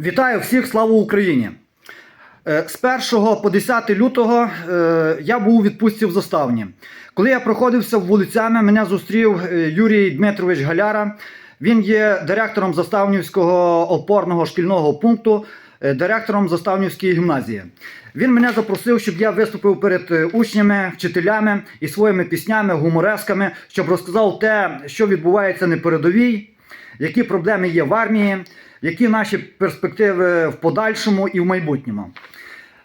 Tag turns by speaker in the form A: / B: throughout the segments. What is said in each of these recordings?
A: Вітаю всіх, слава Україні! Е, З 1 по 10 лютого е, я був у відпустці в заставні. Коли я проходився вулицями, мене зустрів е, Юрій Дмитрович Галяра. Він є директором Заставнівського опорного шкільного пункту, директором Заставнівської гімназії. Він мене запросив, щоб я виступив перед учнями, вчителями і своїми піснями, гуморесками, щоб розказав те, що відбувається на передовій, які проблеми є в армії, які наші перспективи в подальшому і в майбутньому.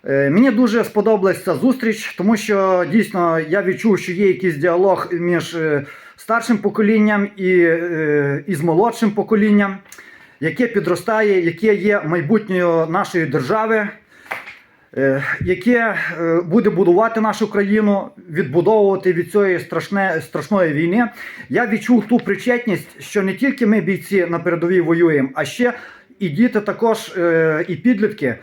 A: Е, Мені дуже сподобалася ця зустріч, тому що дійсно я відчув, що є якийсь діалог між е, старшим поколінням і, е, і з молодшим поколінням, яке підростає, яке є майбутньою нашої держави, яке е, буде будувати нашу країну, відбудовувати від цієї страшне, страшної війни. Я відчув ту причетність, що не тільки ми, бійці на передовій воюємо, а ще і діти також, е, і підлітки.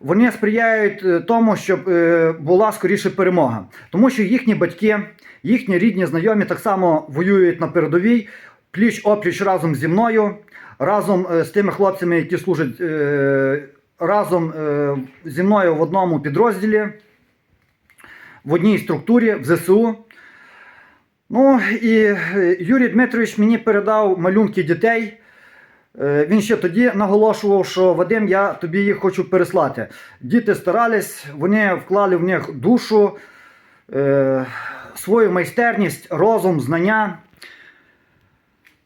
A: Вони сприяють е, тому, щоб е, була скоріше перемога, тому що їхні батьки, їхні рідні, знайомі так само воюють на передовій, пліч опліч разом зі мною, разом е, з тими хлопцями, які служать е, разом е, зі мною в одному підрозділі, в одній структурі в ЗСУ. Ну і е, Юрій Дмитрович мені передав малюнки дітей. Е, Він ще тоді наголошував, що Вадим, я тобі їх хочу переслати. Діти старались, вони вклали в них душу, свою майстерність, розум, знання.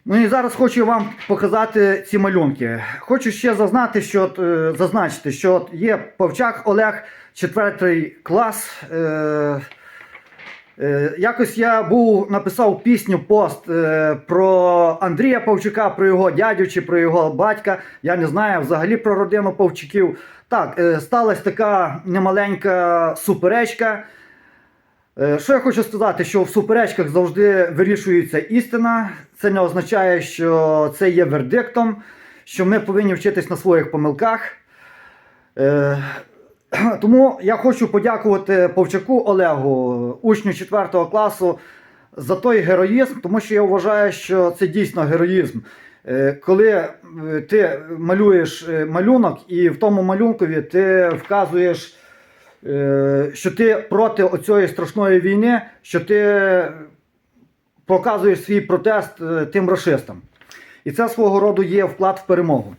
A: Ну і зараз хочу вам показати ці малюнки. Хочу ще зазнати, що, е, зазначити, що є Павчак Олег, четвертий клас. Е, Е, Якось я був написав пісню пост про Андрія Павчука, про його дядю чи про його батька. Я не знаю взагалі про родину Павчуків. Так, е, сталася така немаленька суперечка. Е, Що я хочу сказати, що в суперечках завжди вирішується істина. Це не означає, що це є вердиктом, що ми повинні вчитись на своїх помилках. Е, Тому я хочу подякувати Повчаку Олегу, учню 4 класу, за той героїзм, тому що я вважаю, що це дійсно героїзм. Е, Коли ти малюєш малюнок, і в тому малюнкові ти вказуєш, що ти проти оцієї страшної війни, що ти показуєш свій протест е, тим расистам. І це свого роду є вклад в перемогу.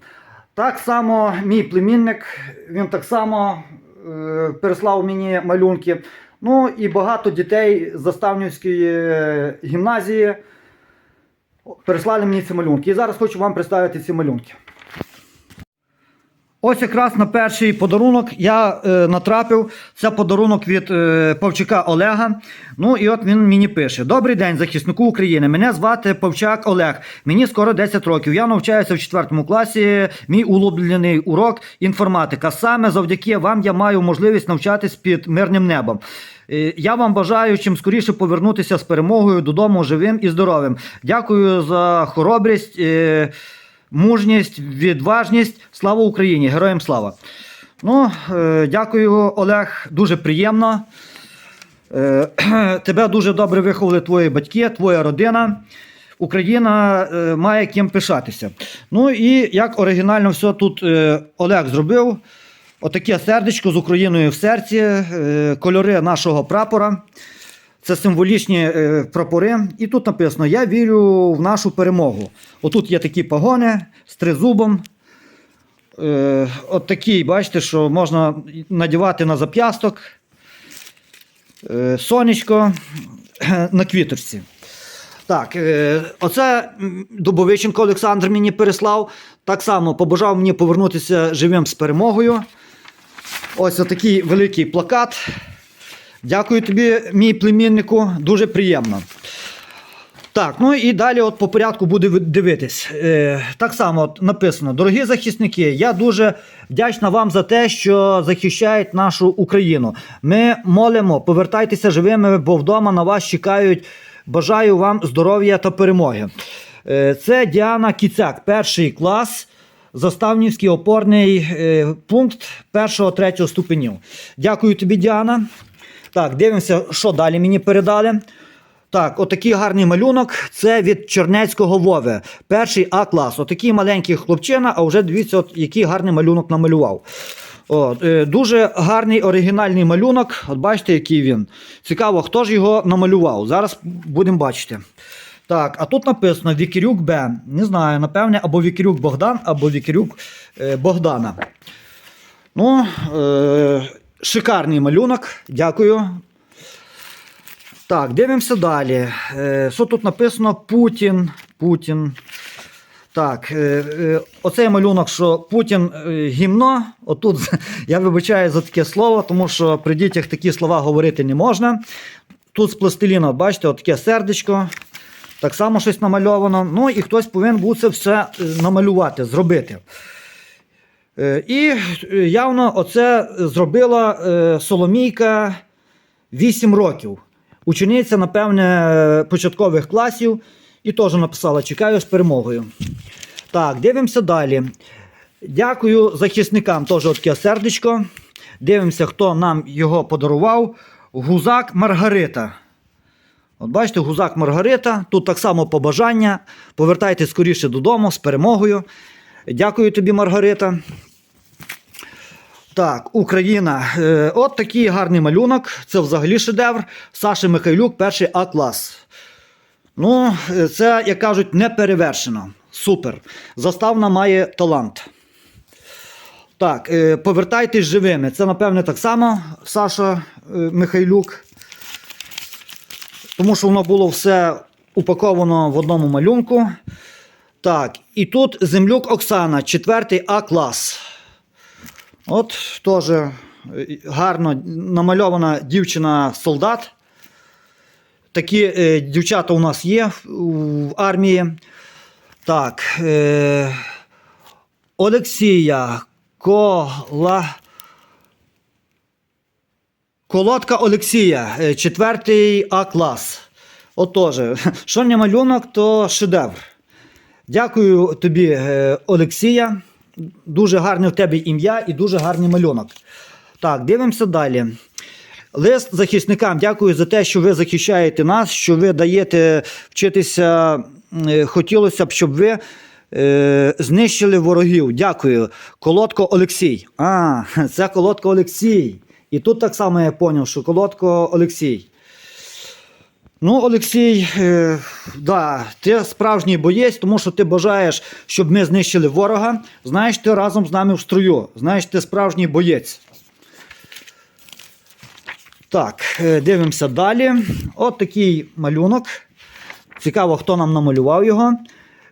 A: Так само мій племінник, він так само е, переслав мені малюнки. Ну і багато дітей з Заставнівської е, гімназії переслали мені ці малюнки. І зараз хочу вам представити ці малюнки. Ось якраз на перший подарунок я е, натрапив. Це подарунок від е, Павчака Олега. Ну і от він мені пише: Добрий день, захиснику України. Мене звати Павчак Олег. Мені скоро 10 років. Я навчаюся в 4 класі. Мій улюблений урок інформатика. Саме завдяки вам я маю можливість навчатись під мирним небом. Е, Я вам бажаю чим скоріше повернутися з перемогою додому живим і здоровим. Дякую за хоробрість. Мужність, відважність. Слава Україні! Героям слава! Ну, е, дякую, Олег. Дуже приємно. Е, тебе дуже добре виховали твої батьки, твоя родина. Україна е, має ким пишатися. Ну і як оригінально все тут Олег зробив. Отаке сердечко з Україною в серці, кольори нашого прапора. Це символічні е, прапори. І тут написано: Я вірю в нашу перемогу. Отут є такі погони з тризубом. Е, от такий, бачите, що можна надівати на зап'ясток. Е, сонечко на квіточці. Так, оце Дубовиченко Олександр мені переслав. Так само побажав мені повернутися живим з перемогою. Ось такий великий плакат. Дякую тобі, мій племіннику, дуже приємно. Так, ну і далі от по порядку буде дивитись. Е, так само от написано: дорогі захисники, я дуже вдячна вам за те, що захищають нашу Україну. Ми молимо, повертайтеся живими, бо вдома на вас чекають. Бажаю вам здоров'я та перемоги. Е, це Діана Кіцяк, перший клас. Заставнівський опорний е, пункт першого третього ступенів. Дякую тобі, Діана. Так, дивимося, що далі мені передали. Так, отакий гарний малюнок. Це від Чернецького Вови. Перший А клас. Отакий маленький хлопчина, а вже дивіться, от який гарний малюнок намалював. От, е, дуже гарний оригінальний малюнок. От бачите, який він. Цікаво, хто ж його намалював. Зараз будемо бачити. Так, а тут написано Вікірюк Б. Не знаю, напевне, або Вікірюк Богдан, або Вікірюк е, Богдана. Ну, е, шикарний малюнок. Дякую. Так, дивимося далі. Е, що тут написано? Путін. Путін. Так, е, е, оцей малюнок, що Путін гімно. Отут я вибачаю за таке слово, тому що при дітях такі слова говорити не можна. Тут з пластиліна, бачите, таке сердечко. Так само щось намальовано. Ну і хтось повинен був це все намалювати, зробити. Е, І е, явно оце зробила е, Соломійка 8 років. Учениця, напевне, початкових класів, і теж написала: чекаю з перемогою. Так, дивимося далі. Дякую захисникам, теж таке сердечко. Дивимося, хто нам його подарував. Гузак Маргарита. От бачите, гузак Маргарита. Тут так само побажання. Повертайтесь скоріше додому з перемогою. Дякую тобі, Маргарита. Так, Україна. Е, от такий гарний малюнок. Це взагалі шедевр. Саша Михайлюк, перший А клас. Ну, е, це, як кажуть, не перевершено. Супер. Заставна має талант. Так, е, повертайтесь живими. Це, напевне, так само Саша Михайлюк. Тому що воно було все упаковано в одному малюнку. Так, і тут землюк Оксана, 4 А клас. От теж е, гарно намальована дівчина-солдат. Такі е, дівчата у нас є в, армії. Так. Е, Олексія Кола. Колодка Олексія, е, четвертий А клас. Отож, що не малюнок, то шедевр. Дякую тобі, е, Олексія. Дуже гарне в тебе ім'я і дуже гарний малюнок. Так, дивимося далі. Лист захисникам, дякую за те, що ви захищаєте нас, що ви даєте вчитися. Е, Хотілося б, щоб ви е, знищили ворогів. Дякую. Колодко Олексій. А, це Колодко Олексій. І тут так само я зрозумів, що Колодко Олексій. Ну, Олексій, е, да, ти справжній боєць, тому що ти бажаєш, щоб ми знищили ворога. Знаєш, ти разом з нами в строю. Знаєш, ти справжній боєць. Так, е, дивимося далі. От такий малюнок. Цікаво, хто нам намалював його.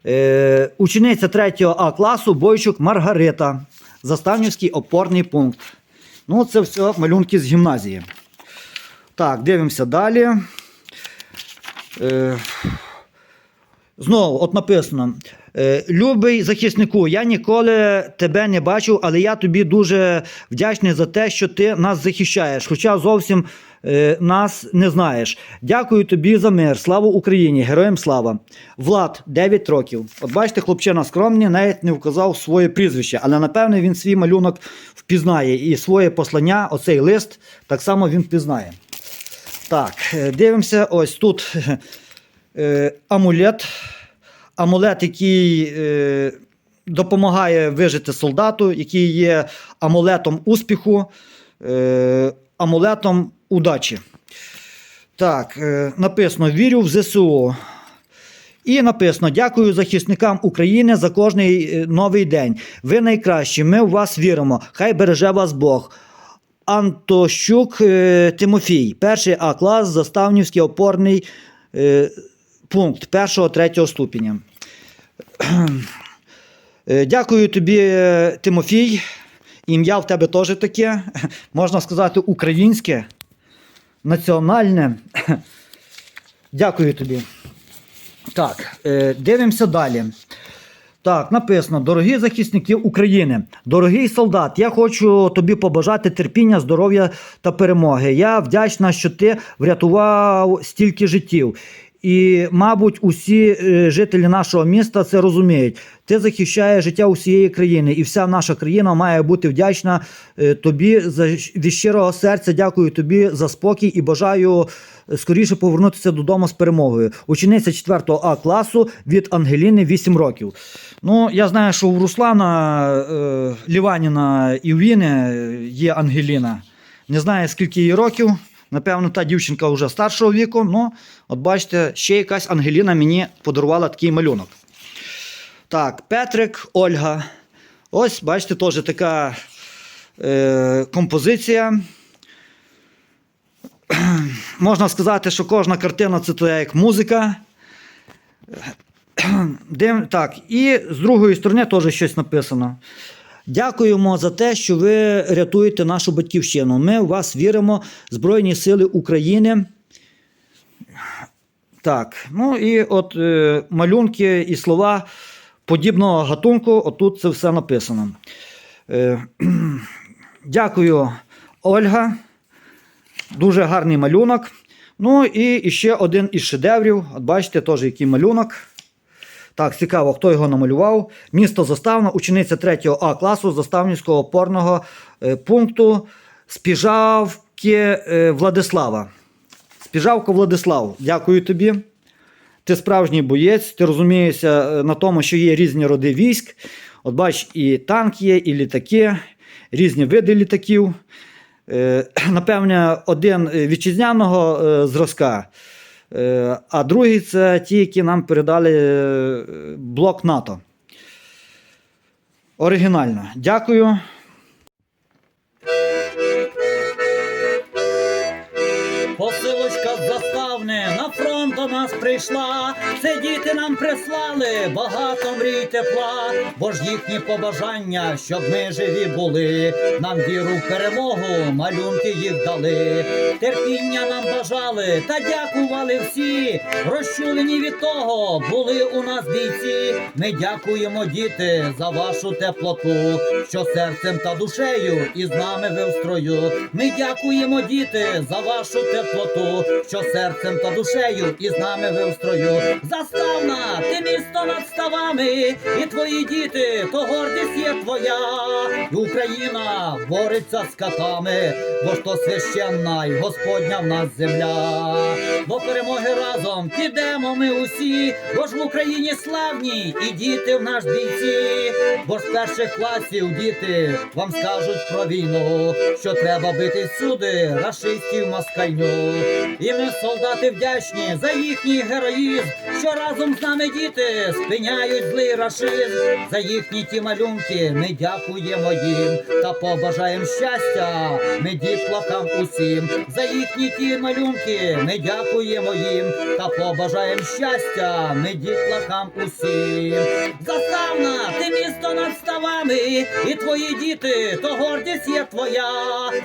A: Е, учениця 3 А класу Бойчук Маргарита. Заставнівський опорний пункт. Ну, це все малюнки з гімназії. Так, дивимося далі. Е, Знову, от написано: е, Любий захиснику, я ніколи тебе не бачив, але я тобі дуже вдячний за те, що ти нас захищаєш, хоча зовсім е, нас не знаєш. Дякую тобі за мир. Слава Україні! Героям слава! Влад, 9 років. От бачите, хлопчина скромний, навіть не вказав своє прізвище, але напевне він свій малюнок впізнає і своє послання, оцей лист, так само він впізнає. Так, е, дивимося, ось тут е, амулет. Амулет, який е, допомагає вижити солдату, який є амулетом успіху, е, амулетом удачі. Так, е, написано: Вірю в ЗСУ. І написано: Дякую захисникам України за кожний е, новий день. Ви найкращі. Ми в вас віримо. Хай береже вас Бог. Антощук е, Тимофій, перший А клас, Заставнівський опорний е, пункт першого третього ступеня. Е, Дякую тобі, Тимофій. Ім'я в тебе теж таке, можна сказати, українське, національне. Дякую тобі. Так, дивимося далі. Так, написано: дорогі захисники України, дорогий солдат, я хочу тобі побажати терпіння, здоров'я та перемоги. Я вдячна, що ти врятував стільки життів. І, мабуть, усі е, жителі нашого міста це розуміють. Ти захищаєш життя усієї країни, і вся наша країна має бути вдячна е, тобі за від щирого серця. Дякую тобі за спокій і бажаю е, скоріше повернутися додому з перемогою. Учениця 4 А класу від Ангеліни 8 років. Ну, я знаю, що у Руслана Ліваніна і Віни є Ангеліна. Не знаю, скільки їй років. Напевно, та дівчинка вже старшого віку. Ну, от бачите, ще якась Ангеліна мені подарувала такий малюнок. Так, Петрик, Ольга. Ось, бачите, теж така е, композиція. Можна сказати, що кожна картина це то як музика. Так, і з другої сторони теж щось написано. Дякуємо за те, що ви рятуєте нашу батьківщину. Ми в вас віримо, Збройні Сили України. Так, ну і от е, малюнки і слова подібного гатунку, отут це все написано. Е, дякую, Ольга. Дуже гарний малюнок. Ну і ще один із шедеврів. От бачите, теж який малюнок. Так, цікаво, хто його намалював. Місто Заставна, учениця 3 А класу Заставнівського опорного е, пункту Спіжавки е, Владислава. Спіжавко Владислав, дякую тобі. Ти справжній боєць, ти розумієшся е, на тому, що є різні роди військ. От бач, і танк є, і літаки, різні види літаків. Напевне, один вітчизняного зразка, а другий це ті, які нам передали е, блок НАТО. Оригінально. Дякую.
B: Прийшла. Це діти нам прислали, багато мрій тепла, бо ж їхні побажання, щоб ми живі були. Нам віру в перемогу, малюнки їх дали. Терпіння нам бажали та дякували всі. Розчулені від того були у нас бійці. Ми дякуємо, діти, за вашу теплоту, що серцем та душею і з нами ви в строю. Ми дякуємо, діти, за вашу теплоту, що серцем та душею і з нами ви в строю. Заставна, ти місто над ставами, і твої діти, то гордість є твоя. Україна бореться з катами, бо ж то священна й Господня в нас земля. До перемоги разом підемо ми усі, бо ж в Україні славні і діти в наш бійці, бо ж з перших класів діти вам скажуть про війну, що треба бити всюди рашистів москальню. І ми, солдати, вдячні за їхній героїзм, що разом з нами діти спиняють злий рашизм. За їхні ті малюнки ми дякуємо їм та побажаємо щастя. Ми дітлахам усім. За їхні ті малюнки ми дякуємо їм та побажаємо щастя. Ми дітлахам усім. Заставна, ти місто над ставами, і твої діти, то гордість є твоя.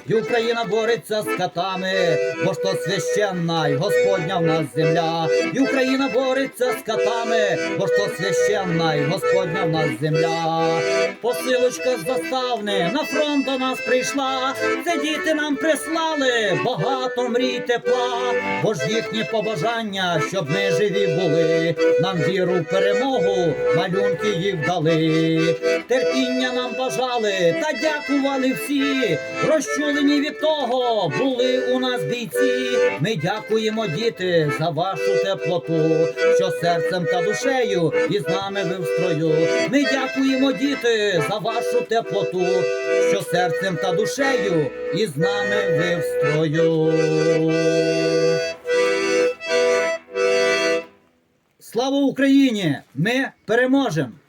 B: І Україна бореться з катами, бо ж то священна й Господня в нас земля. І Україна бореться з катами, бо ж то священна й Господня в нас земля. Посилочка з заставни на фронт до нас прийшла. Це діти нам прислали багато мрій тепла, бо ж їхні побажання, щоб ми живі були. Нам віру в перемогу, малюнки їх дали. Терпіння нам бажали та дякували всі. Розчулені від того були у нас бійці. Ми дякуємо, діти, за вашу теплоту, що серцем та душею і з нами ви в строю. Ми дякуємо, діти, за вашу теплоту, що серцем та душею і з нами ви в строю. Слава Україні! Ми переможемо!